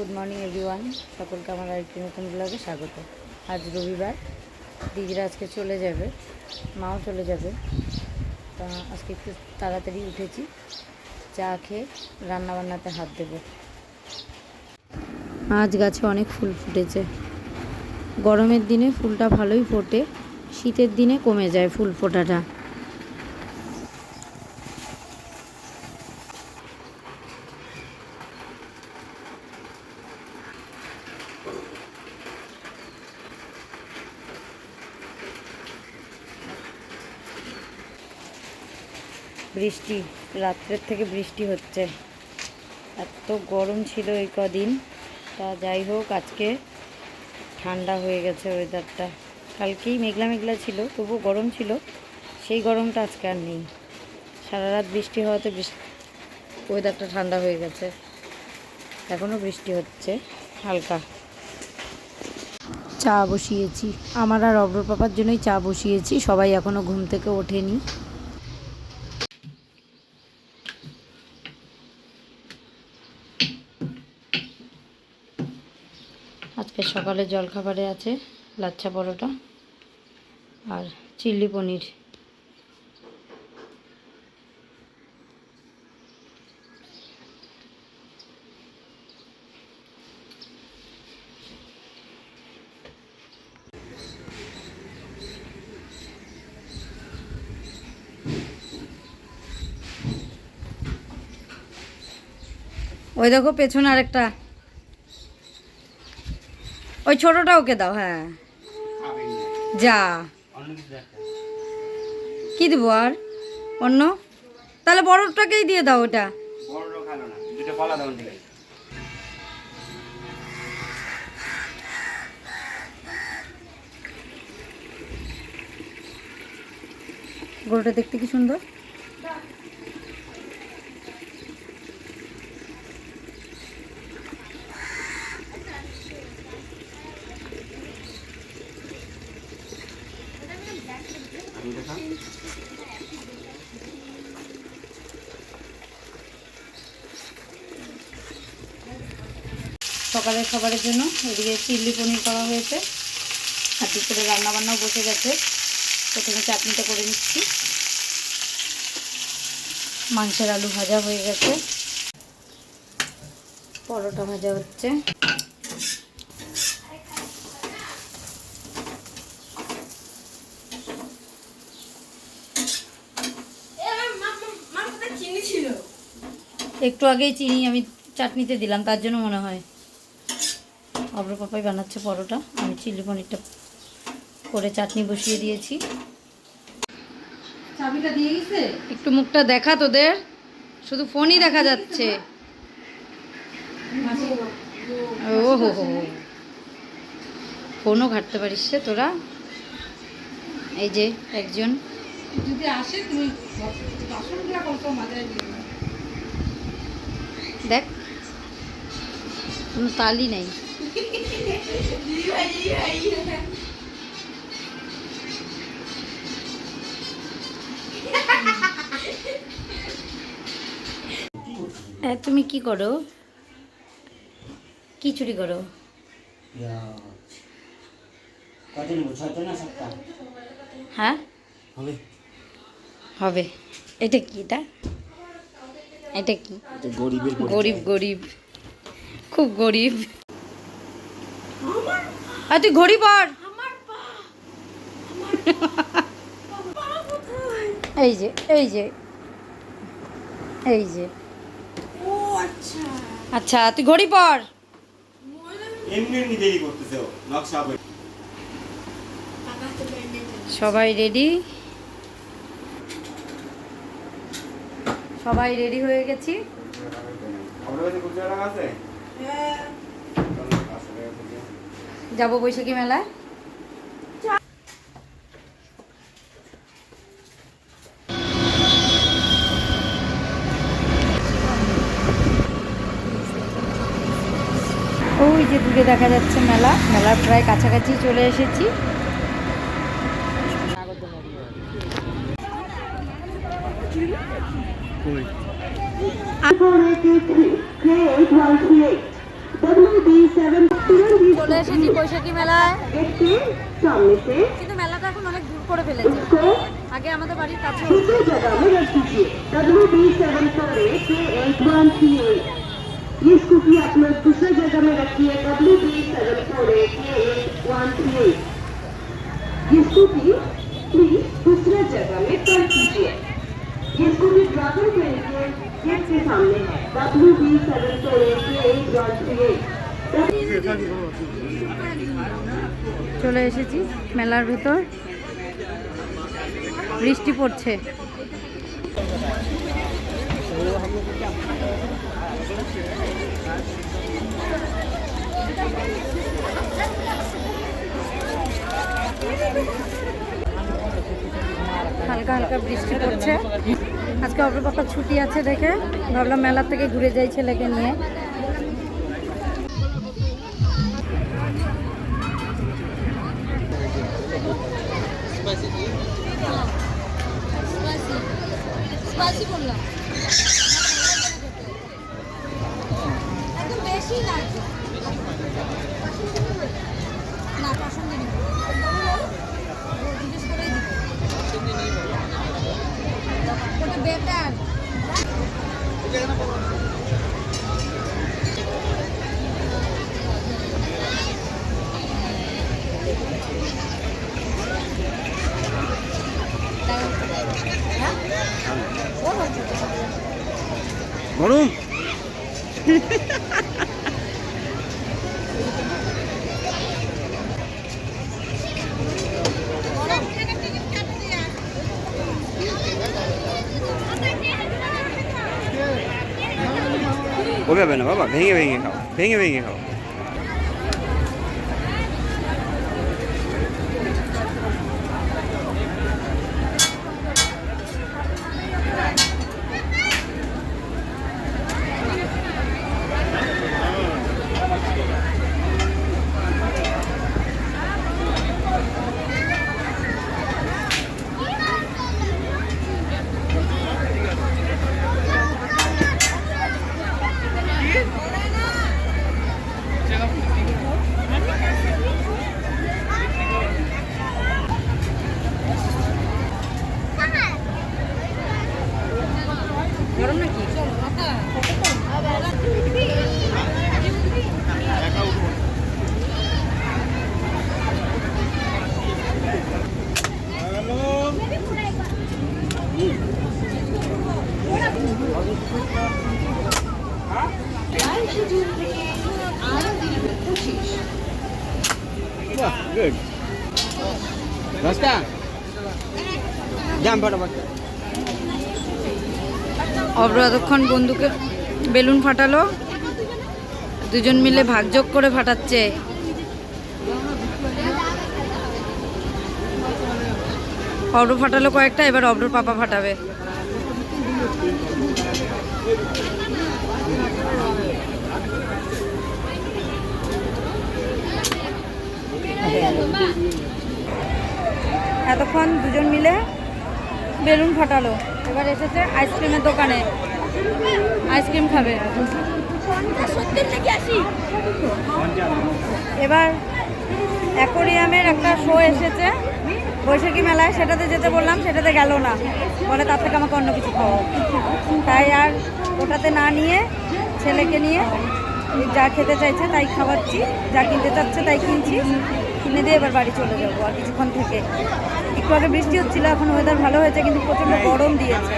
Good morning everyone সকলকে আমার আরেকটি নতুন ব্লগে স্বাগত। আজ রবিবার। দিদিরা আজকে চলে যাবে। মাও চলে যাবে। তা আজকে একটু তাড়াতাড়ি উঠেছি। চা খেয়ে রান্নাবান্নাতে হাত দেবো। আজ গাছে অনেক ফুল ফুটেছে। গরমের দিনে ফুলটা ভালোই ফোটে। শীতের দিনে কমে যায় ফুল ফোটাটা। বৃষ্টি, রাত্রের থেকে বৃষ্টি হচ্ছে। এত গরম ছিল এই কদিন। তা যাই হোক, আজকে ঠান্ডা হয়ে গেছে ওয়েদারটা কালকেই মেঘলা মেঘলা ছিল তবু গরম ছিল। সেই গরমটা আজকে আর নেই। সারা রাত বৃষ্টি হওয়াতে বৃষ্টি ওয়েদারটা ঠান্ডা হয়ে গেছে। এখনও বৃষ্টি হচ্ছে, হালকা। চা বসিয়েছি। আমার আর অব্র পাপার জন্যই চা বসিয়েছি। সবাই এখনও ঘুম থেকে ওঠেনি। আজকে সকালে জলখাবারে আছে লাচ্ছা পরোটা আর চিলি পনির। ওই দেখো পেছনে আরেকটা। ওই ছোটটা ওকে দাও হ্যাঁ। যা। কি দেবো আর? অন্য? তাহলে বড়টাকেই দিয়ে দাও ওটা। গরুটা দেখতে কি সুন্দর? সকালের খাবারের জন্য এদিকে চিল্লি পনির করা হয়েছে। আর দুপুরে রান্নাবান্নাও বসে গেছে। প্রথমে চাটনিটা করে নিচ্ছি। মাংসের আলু ভাজা হয়ে গেছে। পরোটা ভাজা হচ্ছে। একটু আগেই চিনি আমি চাটনিতে দিলাম তার জন্য মনে হয়। অব্র পাপাই বানাচ্ছে পরোটা। আমি চিলি পনিরটা করে চাটনি বসিয়ে দিয়েছি। চাবিটা দিয়ে গেছে? একটু মুখটা দেখা তোদের। শুধু ফোনই দেখা যাচ্ছে। ও হো হো। ফোনও ঘাটতে পারিস রে তোরা। এই যে একজন। যদি আসে তুমি বাসনগুলো কত মাথায়। দেখ। কোনো তালি নেই। তুমি কি করো? কি চুরি করো হ্যাঁ? হবে। হবে। এটা কি এটা? এটা কি? গরিব গরিব। খুব গরিব। আর তুই ঘড়ি পর। এই যে এই যে। এই যে। আচ্ছা তুই ঘড়ি পর। সবাই রেডি সবাই রেডি হয়ে গেছি। আছে? যাব বৈশাখী মেলায়। ওই যে দূরে দেখা যাচ্ছে মেলা। মেলার প্রায় কাছাকাছি চলে এসেছি। চলে এসেছি বৈশাখী মেলায় কিন্তু মেলাটা এখন অনেক দূর করে ফেলেছে আগে আমাদের বাড়ির কাছে হতো। दूसरी जगह में रख दीजिए W B seven four eight eight one three eight ये स्कूटी आप लोग दूसरे जगह में रखिए W B seven four eight eight one three eight ये स्कूटी प्लीज दूसरे जगह में कर दीजिए ये स्कूटी ड्रैगन ट्रेन के गेट के सामने है W B seven four eight eight one three eight চলে এসেছি মেলার ভেতর বৃষ্টি পড়ছে হালকা হালকা বৃষ্টি পড়ছে আজকে অপর পাপা ছুটি আছে দেখে। ভাবলাম মেলার থেকে ঘুরে যাই ছেলেকে নিয়ে। স্পাইসি করলাম। ওভাবে না বাবা ভেঙে ভেঙে খাও ভেঙে ভেঙে খাও গরম নাকি? গুড রাস্তা? জাম ফটাফট। অব্র এতক্ষণ বন্ধুকে বেলুন ফাটালো। দুজন মিলে ভাগযোগ করে ফাটাচ্ছে। অব্র ফাটালো কয়েকটা, এবার অব্রর পাপা ফাটাবে। এতক্ষণ দুজন মিলে বেলুন ফাটালো। এবার এসেছে আইসক্রিমের দোকানে। আইসক্রিম খাবে। এবার অ্যাকোরিয়ামের একটা শো এসেছে। বৈশাখী মেলায় সেটাতে যেতে বললাম সেটাতে গেল না। বলে তার থেকে আমাকে অন্য কিছু খাওয়াও। তাই আর ওটাতে না নিয়ে ছেলেকে নিয়ে যা খেতে চাইছে তাই খাওয়াচ্ছি যা কিনতে চাচ্ছে তাই কিনছি। কিনে দিয়ে এবার বাড়ি চলে যাব আর কিছুক্ষণ থেকে। একটু আগে বৃষ্টি হচ্ছিল এখন ওয়েদার ভালো হয়েছে কিন্তু প্রচণ্ড গরম দিয়েছে।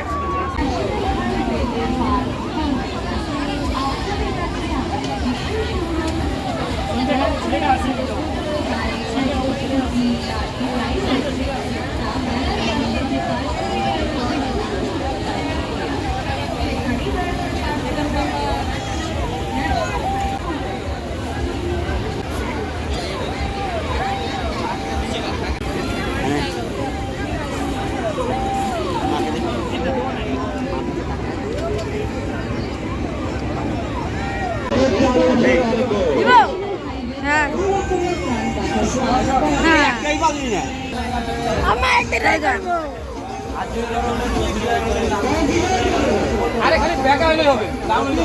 আরে খালি ব্যাকা হলে হবে দাম হলে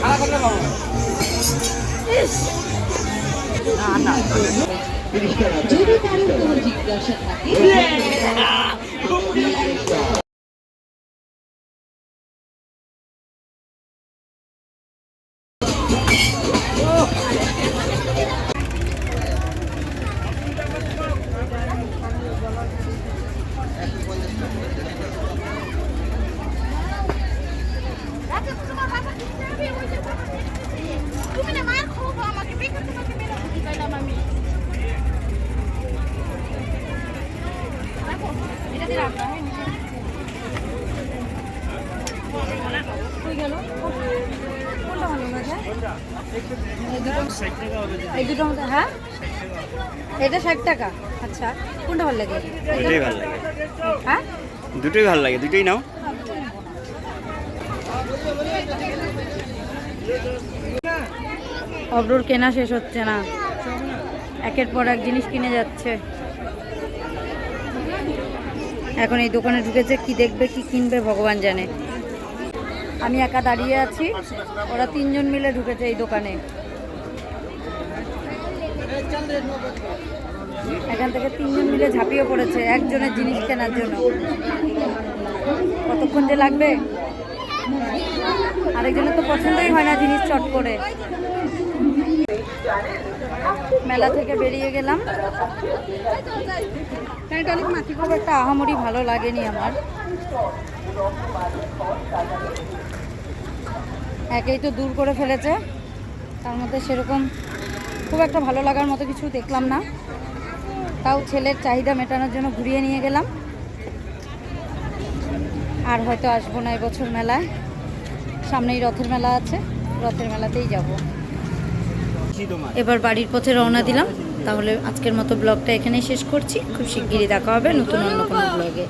খারাপ করলে পাবো তুমি না মার খুব আমাকে বেকার তোমাকে মেরে দিতে পারলাম আমি এটা দিয়ে রাখা হয় কই গেল? কোনটা ভালো লাগে এই দুটো এই দুটো মধ্যে হ্যাঁ? এটা ষাট টাকা। আচ্ছা কোনটা ভালো লাগে? দুটোই ভালো লাগে। হ্যাঁ? দুটোই ভালো লাগে দুটোই নাও। অবরোর কেনা শেষ হচ্ছে না। একের পর এক জিনিস কিনে যাচ্ছে। এখন এই দোকানে ঢুকেছে কি দেখবে কি কিনবে ভগবান জানে। আমি একা দাঁড়িয়ে আছি। ওরা তিনজন মিলে ঢুকেছে এই দোকানে। এখান থেকে তিনজন মিলে ঝাঁপিয়ে পড়েছে, একজনের জিনিস কেনার জন্য। কতক্ষণ যে লাগবে? আরেকজনের তো পছন্দই হয় না জিনিস চট করে। মেলা থেকে বেরিয়ে গেলাম। খুব একটা আহামরি ভালো লাগেনি আমার। একেই তো দূর করে ফেলেছে। তার মধ্যে সেরকম খুব একটা ভালো লাগার মতো কিছু দেখলাম না। তাও ছেলের চাহিদা মেটানোর জন্য ঘুরিয়ে নিয়ে গেলাম। আর হয়তো আসব না এবছর মেলায়। সামনেই রথের মেলা আছে। রথের মেলাতেই যাব। এবার বাড়ির পথে রওনা দিলাম। তাহলে আজকের মতো ব্লগটা এখানেই শেষ করছি। খুব শিগগিরই দেখা হবে নতুন অন্য কোনো ব্লগে।